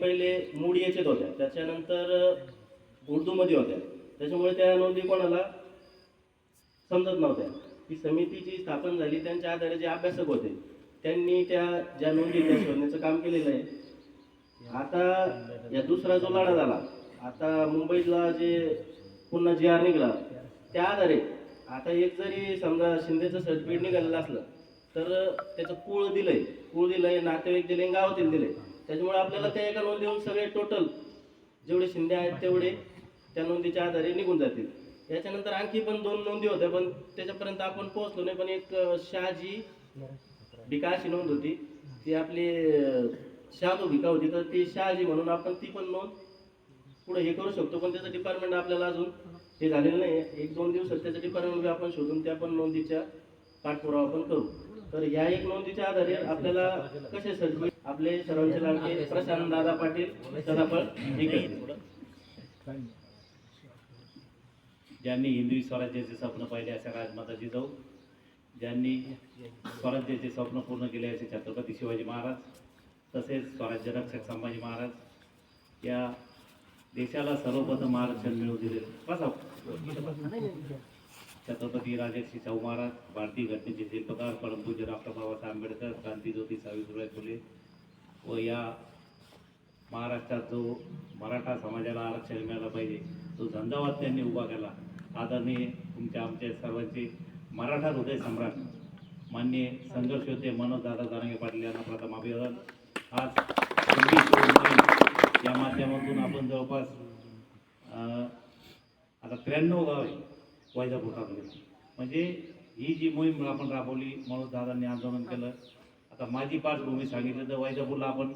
पहिले मूळ याच्यात होत्या. त्याच्यानंतर उर्दूमध्ये होत्या. त्याच्यामुळे त्या नोंदी कोणाला समजत नव्हत्या. ती समितीची स्थापन झाली. त्यांच्या आधारे जे अभ्यासक होते त्यांनी त्या ज्या नोंदी त्या शोधण्याचं काम केलेलं आहे. आता या दुसरा जो लढा झाला आता मुंबईतला जे पुन्हा जी आर निघाला त्या आधारे आता एक जरी समजा शिंदेचं सर्टिफिकेट निघालेलं असलं तर त्याचं कुळ दिलंय. कुळ दिलंय नातेवाईक दिले गावातील दिले त्याच्यामुळे आपल्याला त्या एका नोंदीहून सगळे टोटल जेवढे शिंदे आहेत तेवढे त्या नोंदीच्या आधारे निघून जातील. याच्यानंतर आणखी पण दोन नोंदी होत्या पण त्याच्यापर्यंत आपण पोहोचलो नाही. पण एक शहाजी भिका अशी नोंद होती. ती आपली शहादू भिका होती. तर ती शहाजी म्हणून आपण ती पण नोंद पुढे हे करू शकतो. पण त्याचं डिपार्टमेंट आपल्याला अजून हे झालेलं नाही. एक दोन दिवसात त्याचं डिपार्टमेंट आपण शोधून त्या पण नोंदीच्या पाठपुरावा आपण करू. तर या एक नोंदीच्या आधारे आपल्याला कसे सर्टिफिकेट आपले सर्वांचे लाडके प्रशांत दादा पाटील सदाफळ ज्यांनी हिंदवी स्वराज्याचे स्वप्न पाहिले अशा राजमाताजी जिजाऊ ज्यांनी स्वराज्याचे स्वप्न पूर्ण केले असे छत्रपती शिवाजी महाराज तसेच स्वराज्य रक्षक संभाजी महाराज या देशाला सर्वप्रथम आरक्षण मिळवून दिले. कसा छत्रपती राजर्षी शाहू महाराज भारतीय घटनेचे शिल्पकार परमपूज्य डॉक्टर बाबासाहेब आंबेडकर क्रांतीज्योती सावित्रीबाई फुले व या महाराष्ट्रात जो मराठा समाजाला आरक्षण मिळालं पाहिजे तो धंदावाद त्यांनी उभा केला. आदरणीय तुमच्या आमच्या सर्वांचे मराठा हृदय सम्राट मान्य संघर्ष होते मनोज दादा पाटील यांना प्रथम अभिवादन. आज या माध्यमातून आपण जवळपास आता त्र्याण्णव गाव आहे वैजापूर तालुक्यात. म्हणजे ही जी मोहीम आपण राबवली मनोज दादांनी आंदोलन केलं आता माझी पार्श्वभूमी सांगितलं तर वैजापूरला आपण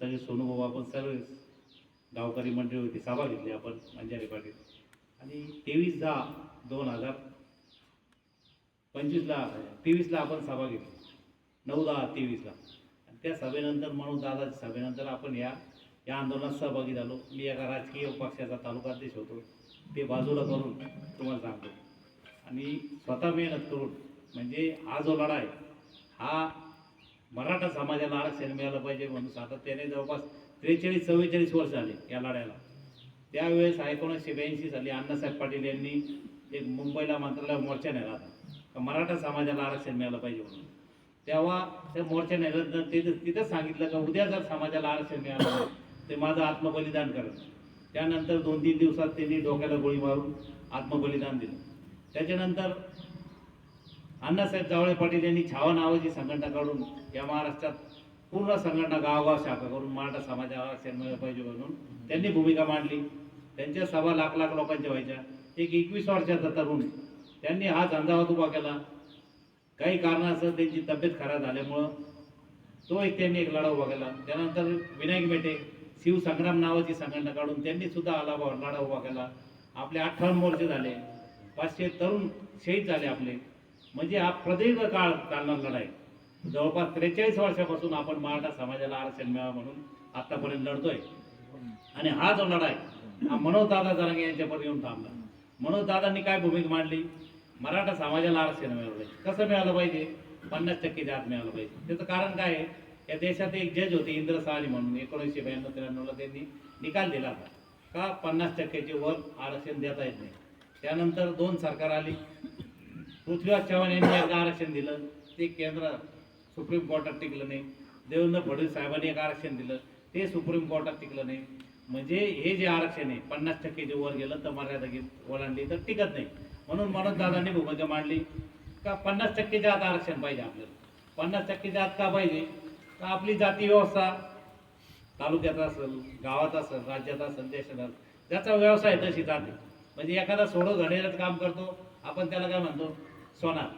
सगळे सोनूभाऊ आपण सर्व गावकरी मंडळी होती सभा घेतली आपण अंजारी पाटील. आणि तेवीस दहा दोन हजार पंचवीसला तेवीसला आपण सभा घेतली. नऊ दहा तेवीसला आणि त्या सभेनंतर म्हणून दादाच्या सभेनंतर आपण या या आंदोलनात सहभागी झालो. मी एका राजकीय पक्षाचा तालुका अध्यक्ष होतो. ते बाजूला करून तुम्हाला सांगतो. आणि स्वतः मेहनत करून म्हणजे हा जो लढा आहे हा मराठा समाजाला आरक्षण मिळालं पाहिजे म्हणून सातत्याने जवळपास त्रेचाळीस चव्वेचाळीस वर्ष आले या लढ्याला. त्यावेळेस एकोणीसशे ब्याऐंशी साली अण्णासाहेब पाटील यांनी एक मुंबईला मंत्रालय मोर्चा नेला होता. मराठा समाजाला आरक्षण मिळालं पाहिजे म्हणून. तेव्हा त्या मोर्चा नेलं तिथं तिथं सांगितलं का उद्या जर समाजाला आरक्षण मिळालं ते माझं आत्मबलिदान करत त्यानंतर दोन तीन दिवसात त्यांनी डोक्याला गोळी मारून आत्मबलिदान दिलं. त्याच्यानंतर अण्णासाहेब जावळे पाटील यांनी छावा नावाची संघटना काढून या महाराष्ट्रात पूर्ण संघटना गावगाव शाखा करून मराठा समाजाला आरक्षण मिळालं पाहिजे म्हणून त्यांनी भूमिका मांडली. त्यांच्या सभा लाख लाख लोकांच्या व्हायच्या. एक एकवीस वर्षाचा तरुण त्यांनी हा झंझावात उभा केला. काही कारणासह त्यांची तब्येत खराब झाल्यामुळं तो एक त्यांनी एक लढा उभा केला. त्यानंतर विनायक मेटे शिवसंग्राम नावाची संघटना काढून त्यांनी सुद्धा आला लढा उभा केला. आपले अठ्ठावन्न वर्ष झाले. पाचशे तरुण शहीद झाले आपले. म्हणजे हा प्रदीर्घ काळ चालणार लढाई. जवळपास त्रेचाळीस वर्षापासून आपण मराठा समाजाला आरक्षण मिळावं म्हणून आतापर्यंत लढतोय. आणि हा जो लढाई हा मनोजदादा जरंगे जरांगे यांच्यापर्यंत येऊन थांबला. मनोजदादांनी काय भूमिका मांडली? मराठा समाजाला आरक्षण मिळालं पाहिजे. कसं मिळालं पाहिजे? पन्नास टक्के जात मिळालं पाहिजे. त्याचं कारण काय आहे? या देशात एक जज होते इंद्र साहनी म्हणून. एकोणीसशे ब्याण्णव त्र्याण्णवला त्यांनी निकाल दिला होता. का? पन्नास टक्क्याचे वर आरक्षण देता येत नाही. त्यानंतर दोन सरकार आली. पृथ्वीराज चव्हाण यांनी एकदा आरक्षण दिलं ते केंद्र सुप्रीम कोर्टात टिकलं नाही. देवेंद्र फडणवीस साहेबांनी एक आरक्षण दिलं ते सुप्रीम कोर्टात टिकलं नाही. म्हणजे हे जे आरक्षण आहे पन्नास टक्के जे वर गेलं तर मर्यादा घेत ओलांडली तर टिकत नाही. म्हणून मनोज दादांनी भूमिका मांडली का पन्नास टक्केच्या आत आरक्षण पाहिजे आपल्याला. पन्नास टक्केच्या आत का पाहिजे? का आपली जाती व्यवस्था तालुक्यात असेल गावात असेल राज्यात असेल देशात असेल ज्याचा व्यवसाय तशी जाते. म्हणजे एखादा सोडो घडेलच काम करतो आपण त्याला काय म्हणतो? सोना.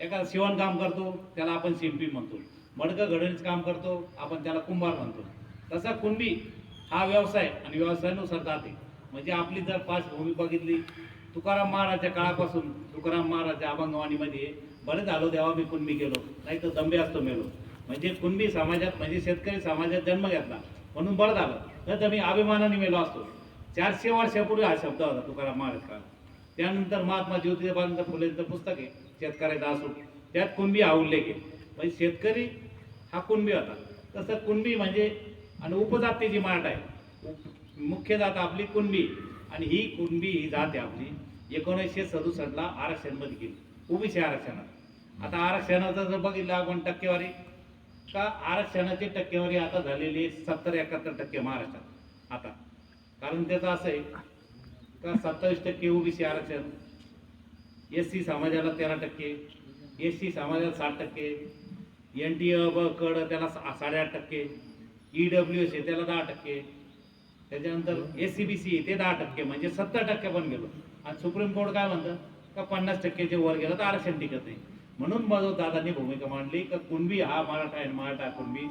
एखादा शिवण काम करतो त्याला आपण शिंपी म्हणतो. मडकं घडणीच काम करतो आपण त्याला कुंभार म्हणतो. तसा कुंभी हा व्यवसाय आणि व्यवसायानुसार जाते. म्हणजे आपली जर पार्श्वभूमी बघितली तुकाराम महाराजच्या काळापासून तुकाराम महाराजच्या अभंगवाणीमध्ये बरेच आलो देवा मी कुणबी गेलो. नाही तर दंबे असतो मेलो. म्हणजे कुणबी समाजात म्हणजे शेतकरी समाजात जन्म घेतला. म्हणून बरं झालं. नाही तर मी अभिमानाने मेलो असतो. चारशे वर्षापूर्वी हा शब्द होता तुकाराम महाराज काळ त्यानंतर महात्मा ज्योतिबानंद फुलेंचं पुस्तक आहे. शेतकऱ्याचा असू त्यात कुणबी हा उल्लेख आहे म्हणजे शेतकरी हा कुणबी होता. तसं कुणबी म्हणजे आणि उपजाती जी मराठा आहे उप- मुख्य जात आपली कुणबी आणि ही कुणबी ही जात आहे आपली. एकोणीसशे सदुसष्टला आरक्षणमध्ये गेली. ओबीसी आरक्षणात. आता आरक्षणाचं जर बघितलं आपण टक्केवारी का आरक्षणाची टक्केवारी आता झालेली सत्तर एकाहत्तर टक्के महाराष्ट्रात. आता. कारण त्याचं असं आहे का सत्तावीस टक्के ओबीसी आरक्षण एस सी समाजाला तेरा टक्के एस सी समाजाला साठ टक्के एन टी ब कड त्याला सा- साडेआठ टक्के ई डब्ल्यू एस आहे त्याला दहा टक्के त्याच्यानंतर एस सी बी सी ते दहा टक्के म्हणजे सत्तर टक्के पण गेलो. आणि सुप्रीम कोर्ट काय म्हणतं? का पन्नास टक्केचे वर गेलं तर आरक्षण टिकत नाही. म्हणून मग दादांनी भूमिका मांडली का कुणबी हा मराठा आहे मराठा कुणबी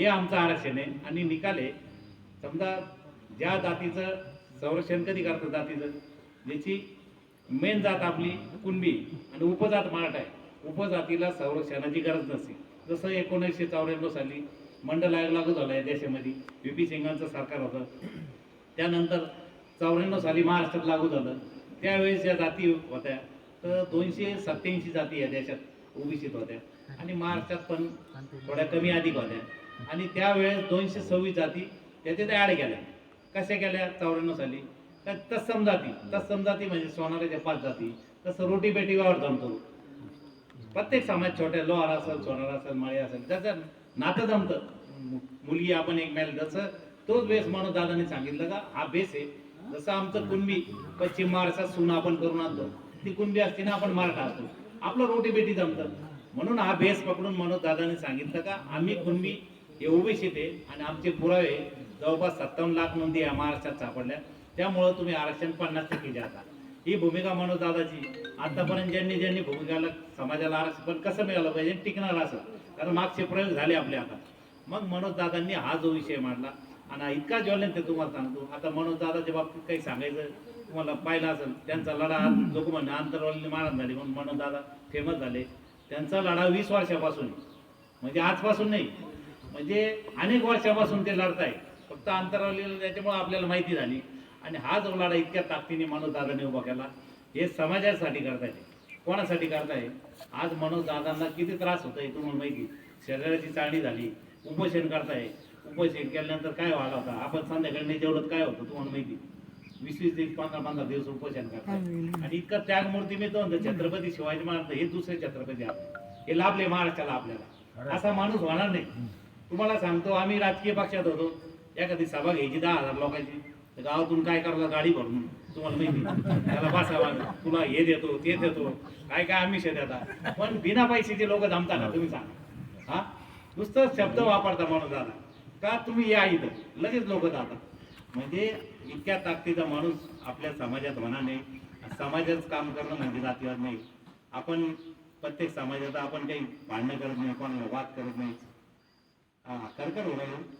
हे आमचं आरक्षण आहे आणि निकाल आहे. समजा ज्या जातीचं संरक्षण कधी करतं जातीचं? ज्याची मेन जात आपली कुणबी आणि उपजात मराठा आहे. उपजातीला संरक्षणाची गरज नसते. जसं एकोणीसशे चौऱ्याण्णव साली मंडल आयोग लागू झाला आहे देशामध्ये व्ही पी सिंगांचं सरकार होतं. त्यानंतर चौऱ्याण्णव साली महाराष्ट्रात लागू झालं. त्यावेळेस ज्या जाती होत्या तर दोनशे सत्याऐंशी जाती या देशात ओबीसीत होत्या. आणि महाराष्ट्रात पण थोड्या कमी अधिक होत्या. आणि त्यावेळेस दोनशे सव्वीस जाती त्याच्यात ॲड केल्या. कशा केल्या चौऱ्याण्णव साली? तर तत्सम जाती तत्सम जाती म्हणजे सोनाराच्या पाच जाती. तसं रोटी बेटी वावर जमतो प्रत्येक समाज छोट्या लोहार असेल सोनार असेल माळी असेल त्याचं नातं जमतं. मुलगी आपण एक जसं तोच बेस म्हणून दादाने सांगितलं का हा बेस आहे. जसं आमचं कुणबी पश्चिम महाराष्ट्रात सून आपण करून आणतो. ती कुणबी असते ना आपण मराठा असतो. आपलं रोटी बेटी जमतं. म्हणून हा बेस पकडून म्हणून दादाने सांगितलं का आम्ही कुणबी हे ओबीसीत आहे आणि आमचे पुरावे जवळपास सत्तावन्न लाख नोंदी या महाराष्ट्रात सापडल्या त्यामुळं तुम्ही आरक्षण पन्नास टक्के द्या आता. ही भूमिका मनोज दादाची आतापर्यंत ज्यांनी ज्यांनी भूमिकाला समाजाला आरक्षण पण कसं मिळालं पाहिजे टिकणार असं. कारण मागचे प्रयोग झाले आपले आता. मग मनोज दादांनी हा जो विषय मांडला आणि इतका ज्वलन ते तुम्हाला सांगतो. आता मनोज दादाच्या बाबतीत काही सांगायचं तुम्हाला पाहिलं असेल त्यांचा लढा लोक म्हणणे आंतरवाली मारण झाले म्हणून मनोज दादा फेमस झाले. त्यांचा लढा वीस वर्षापासून म्हणजे आजपासून नाही. म्हणजे अनेक वर्षापासून ते लढत आहे फक्त अंतरावलेलं त्याच्यामुळे आपल्याला माहिती झाली. आणि हा जो लढा इतक्या ताकदीने मनोज दादाने उभा केला. हे समाजासाठी करताय ते. कोणासाठी करताय? आज मनोज दादांना किती त्रास होतोय तुम्हाला माहिती शरीराची चाळणी झाली. उपोषण करताय. उपोषण केल्यानंतर काय व्हायला होता? आपण संध्याकाळी नाही जेवढं काय होतं तुम्हाला माहिती वीस वीस दिवस पंधरा पंधरा दिवस उपोषण करताय. आणि इतकं त्यागमूर्ती मी तो म्हणतो छत्रपती शिवाजी महाराज हे दुसरे छत्रपती आपले हे लाभले महाराष्ट्राला आपल्याला. असा माणूस होणार नाही. तुम्हाला सांगतो आम्ही राजकीय पक्षात होतो. एखादी सभा घ्यायची दहा हजार लोकांची. गावातून काय करायला गाडी भरून तुम्हाला माहिती त्याला बसावा तुला हे देतो ते देतो. काय काय आम्ही देता पण बिना पैशाचे लोक जमता का तुम्ही सांगा. हा? नुसतं शब्द वापरता माणूस दादा. का तुम्ही या इथं? लगेच लोक जातात. म्हणजे इतक्या ताकदीचा माणूस आपल्या समाजात होणार नाही समाजात काम करणं म्हणजे जातीवाद नाही. आपण प्रत्येक समाजात आपण काही भांडणं करत नाही कोणाला वाद करत नाही. हा करकर हो ना एक.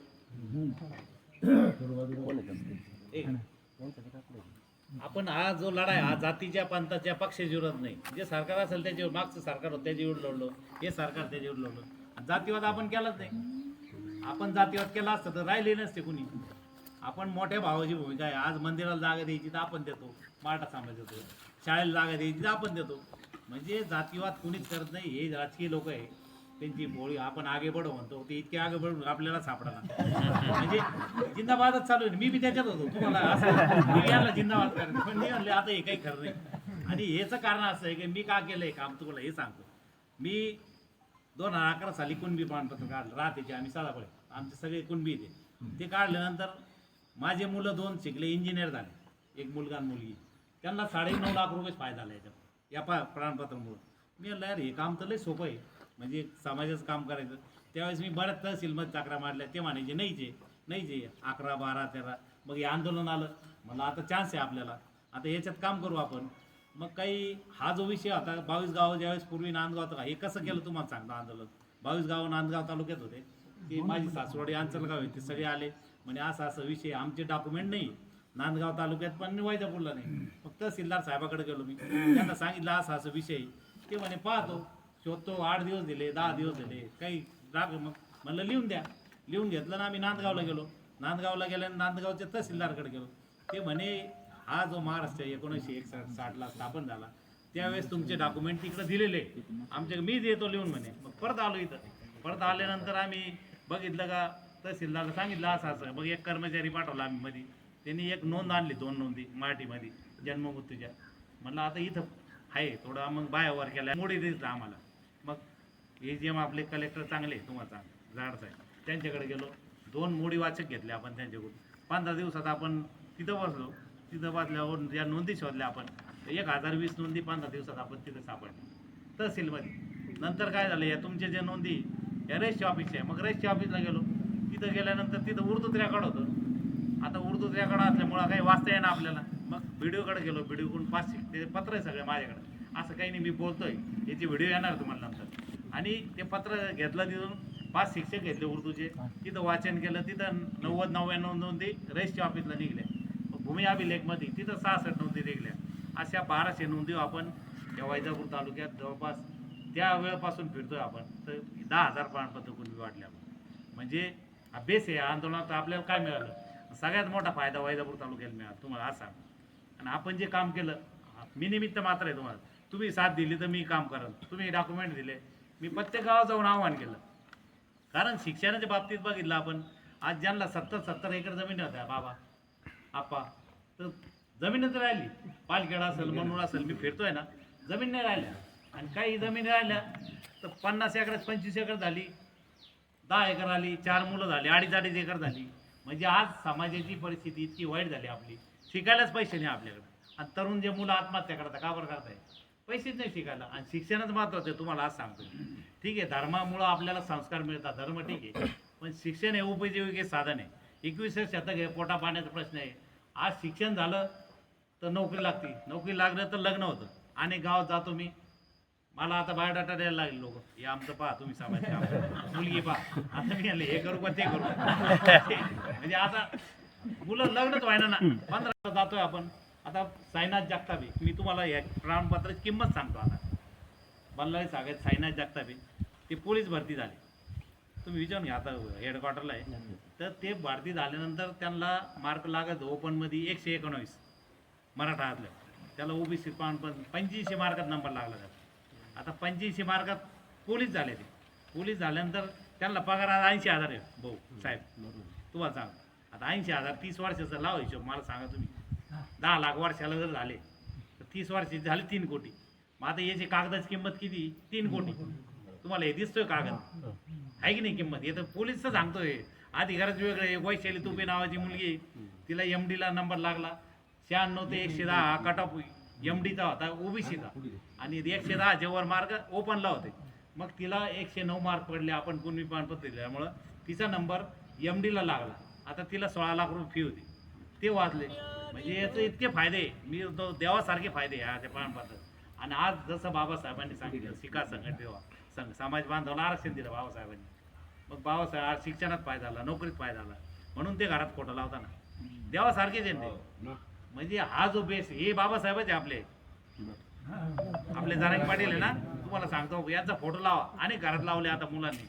आपण हा जो लढाई हा जातीच्या पंथाच्या पक्षाच्या विरोधात नाही. जे सरकार असेल त्याच्यावर मागचं सरकार होतं त्याच्या विरोध लढलो हे सरकार त्याच्या विरोध लढलो जातीवाद आपण केलाच नाही. आपण जातीवाद केला असतं तर राहिले नसते कुणी. आपण मोठ्या भावाची भूमिका आहे. आज मंदिराला जागा द्यायची तर आपण देतो. मराठा समाज देतो. शाळेला जागा द्यायची तर आपण देतो. म्हणजे जातीवाद कुणीच करत नाही. हे राजकीय लोक आहे. त्यांची बोळी आपण आगे बढो म्हणतो. ते इतके आगे बढून आपल्याला सापडला म्हणजे जिंदाबादच चालू आहे. मी बी त्याच्यात होतो. तुम्हाला असं मी याला जिंदाबाद करायचं पण मी म्हणले आता हे काही खरं नाही. आणि हेच कारण असं आहे की मी का केलंय काम? तुम्हाला हे सांगतो. मी दोन हजार अकरा साली कुणबी प्रमाणपत्र काढलं. राहतेचे आम्ही साधापळे आमचे सगळे कुणबी ते ते काढल्यानंतर माझे मुलं दोन शिकले इंजिनियर झाले. एक मुलगा आणि मुलगी. त्यांना साडे नऊ लाख रुपये फायदा झाला याच्यात. या पा प्रमाणपत्रामुळं. मी म्हणलं यार हे काम तर लय सोपं आहे. म्हणजे समाजाचं काम करायचं. त्यावेळेस मी बऱ्याच तहसीलमध्ये चाकऱ्या मारल्या. ते म्हणायचे नाहीचे नाहीचे अकरा बारा तेरा. मग हे आंदोलन आलं. मला आता चान्स आहे आपल्याला. आता याच्यात काम करू आपण. मग काही हा जो विषय होता बावीस गाव ज्यावेळेस पूर्वी नांदगाव हे कसं केलं तुम्हाला सांगतो आंदोलन? बावीस गाव नांदगाव तालुक्यात होते. ते माझी सासवडी अंचलगाव आहे ते सगळे आले. म्हणजे असा असा विषय आमचे डॉक्युमेंट नाही. नांदगाव तालुक्यात पण वैजापूरला नाही. फक्त तहसीलदार साहेबाकडे गेलो मी. त्यांना सांगितलं असा असा विषय. ते म्हणे पाहतो. शोधतो आठ दिवस दिले दहा दिवस दिले काही राग मग म्हणलं लिहून द्या. लिहून घेतलं ना आम्ही नांदगावला गेलो. नांदगावला गेल्या नांदगावच्या तहसीलदारकडे गेलो. ते म्हणे हा जो महाराष्ट्र एकोणीसशे एकसष्ट साठला स्थापन झाला. त्यावेळेस तुमचे डॉक्युमेंट तिकडे दिलेले. आमच्या मी देतो लिहून म्हणे. मग परत आलो इथं. परत आल्यानंतर आम्ही बघितलं का तहसीलदारला सांगितलं असं असं. मग एक कर्मचारी पाठवला आम्ही मध्ये त्यांनी एक नोंद आणली दोन नोंदी मराठीमध्ये जन्ममृत्यूच्या. म्हणलं आता इथं आहे थोडं मग बायावर केला मोडी दिसला आम्हाला. हे जे एम आपले कलेक्टर चांगले तुम्हाला चांगले जाडच आहे त्यांच्याकडे गेलो. दोन मोडी वाचक घेतले आपण त्यांच्याकडून. पंधरा दिवसात आपण तिथं बसलो. तिथं बसल्यावर ज्या नोंदी शोधल्या आपण एक हजार वीस नोंदी पंधरा दिवसात आपण तिथं सापडल्या तहसीलमध्ये. नंतर काय झालं या तुमचे जे नोंदी या रजिस्ट्री ऑफिस आहे. मग रेसच्या ऑफिसला गेलो. तिथं गेल्यानंतर तिथं उर्दूत रेकॉर्ड होतं. आता उर्दूत रेकॉर्ड असल्यामुळं काही वाचता येणार आपल्याला. मग व्हिडिओकडे गेलो. व्हिडिओकडून पाचशे ते पत्र आहे सगळे माझ्याकडे. असं काही नाही मी बोलतोय. याचे व्हिडिओ येणार तुम्हाला नंतर. आणि ते पत्र घेतलं तिथून पाच शिक्षक घेतले उर्दूचे. तिथं वाचन केलं तिथं नव्वद नव्याण्णव नोंदी रजिस्ट्री ऑफिसला निघल्या. भूमी अभिलेखमध्ये तिथं सहासष्ट नोंदी निघल्या. अशा बाराशे नोंदी आपण या वैजापूर तालुक्यात जवळपास त्या वेळपासून फिरतोय आपण. तर दहा हजार प्रमाणपत्र कुणबी वाटले आपण. म्हणजे अभ्यास आहे आंदोलनात आपल्याला काय मिळालं? सगळ्यात मोठा फायदा वैजापूर तालुक्याला मिळाला तुम्हाला सांग आणि आपण जे काम केलं मी निमित्त मात्र आहे तुम्हाला. तुम्ही साथ दिली तर मी काम करेल तुम्ही डॉक्युमेंट दिले. मी प्रत्येक गावात जाऊन आव्हान केलं. कारण शिक्षणाच्या बाबतीत बघितलं आपण आज ज्यांना सत्तर सत्तर एकर जमीन होत्या बाबा आप्पा तर जमीनच राहिली. पालखेड असेल म्हणून असेल मी फिरतोय ना जमीन नाही राहिल्या. आणि काही जमीन राहिल्या तर पन्नास एकरात पंचवीस एकर झाली दहा एकर आली चार मुलं झाली अडीच अडीच एकर झाली. म्हणजे आज समाजाची परिस्थिती इतकी वाईट झाली आपली. शिकायलाच पैसे नाही आपल्याकडे. आणि तरुण जे मुलं आत्महत्या करतात का बरं करताय? पैसेच नाही शिकायला. आणि शिक्षणच महत्वाचं आहे तुम्हाला आज सांगतो. ठीक आहे धर्मामुळं आपल्याला संस्कार मिळतात धर्म ठीक आहे. पण शिक्षण हे उपजीविके साधन आहे. एकवीसशे शतक आहे पोटा पाण्याचा प्रश्न आहे. आज शिक्षण झालं तर नोकरी लागते. नोकरी लागलं तर लग्न होतं. आणि गावात जातो मी. मला आता बायोडाटा द्यायला लागले लोक. हे आमचं पहा तुम्ही समाज मुलगी पहा. आता मी आले हे करू का ते करू? म्हणजे आता मुलं लग्नच व्हायना ना. पंधरा जातोय आपण. आता साईनाथ जगतापे मी तुम्हाला या प्रमाणपत्राची किंमत सांगतो आता. मला सांगायत साईनाथ जगतापे ते पोलीस भरती झाले. तुम्ही विचारून घ्या आता हेडक्वार्टरला आहे. तर ते भरती झाल्यानंतर त्यांना मार्क लागत ओपनमध्ये एकशे एकोणावीस मराठा असल्या त्याला ओबीसी प्रमाणपत्र पंच्याऐंशी मार्कात नंबर लागला त्याला. आता पंच्याऐंशी मार्कात पोलीस झाले ते. पोलीस झाल्यानंतर त्यांना पगार आज ऐंशी हजार आहे भाऊ साहेब. तुम्हाला सांग आता ऐंशी हजार तीस वर्षाचा लाव हिशोब मला सांगा तुम्ही. दहा लाख वर्षाला जर झाले तर तीस वर्षाचे झाले तीन कोटी. मग आता याची कागदाची किंमत किती? तीन कोटी. तुम्हाला हे दिसतोय कागद. आहे की नाही किंमत? हे तर पोलीसचं सांगतोय. अधिकारात वेगळे वैशाली तुपे नावाची मुलगी आहे. तिला एम डीला नंबर लागला. शहाण्णव ते एकशे दहा कट ऑफ एम डीचा होता ओबीसीचा आणि एकशे दहा जेव्हा मार्ग ओपनला होते. मग तिला एकशे नऊ मार्क पडले आपण कुणबी प्रमाणपत्र दिल्यामुळं तिचा नंबर एम डीला लागला. आता तिला सोळा लाख रुपये फी होती. ते वाचले. म्हणजे याचे इतके फायदे मी तो देवासारखे फायदे ह्या त्या प्रमाणपत्र आणि आज जसं बाबासाहेबांनी सांगितलं शिका संघट देवा संघ समाज बांधवाला आरक्षण दिलं बाबासाहेबांनी. मग बाबासाहेब आज शिक्षणात पाय झाला नोकरीत पाय झाला. म्हणून ते घरात खोटं लावताना देवासारखेच आहे ना ते म्हणजे हा जो बेस हे बाबासाहेबच आपले. आपले जरांगी पाटील आहे ना तुम्हाला सांगतो यांचा फोटो लावा. आणि घरात लावले आता मुलांनी.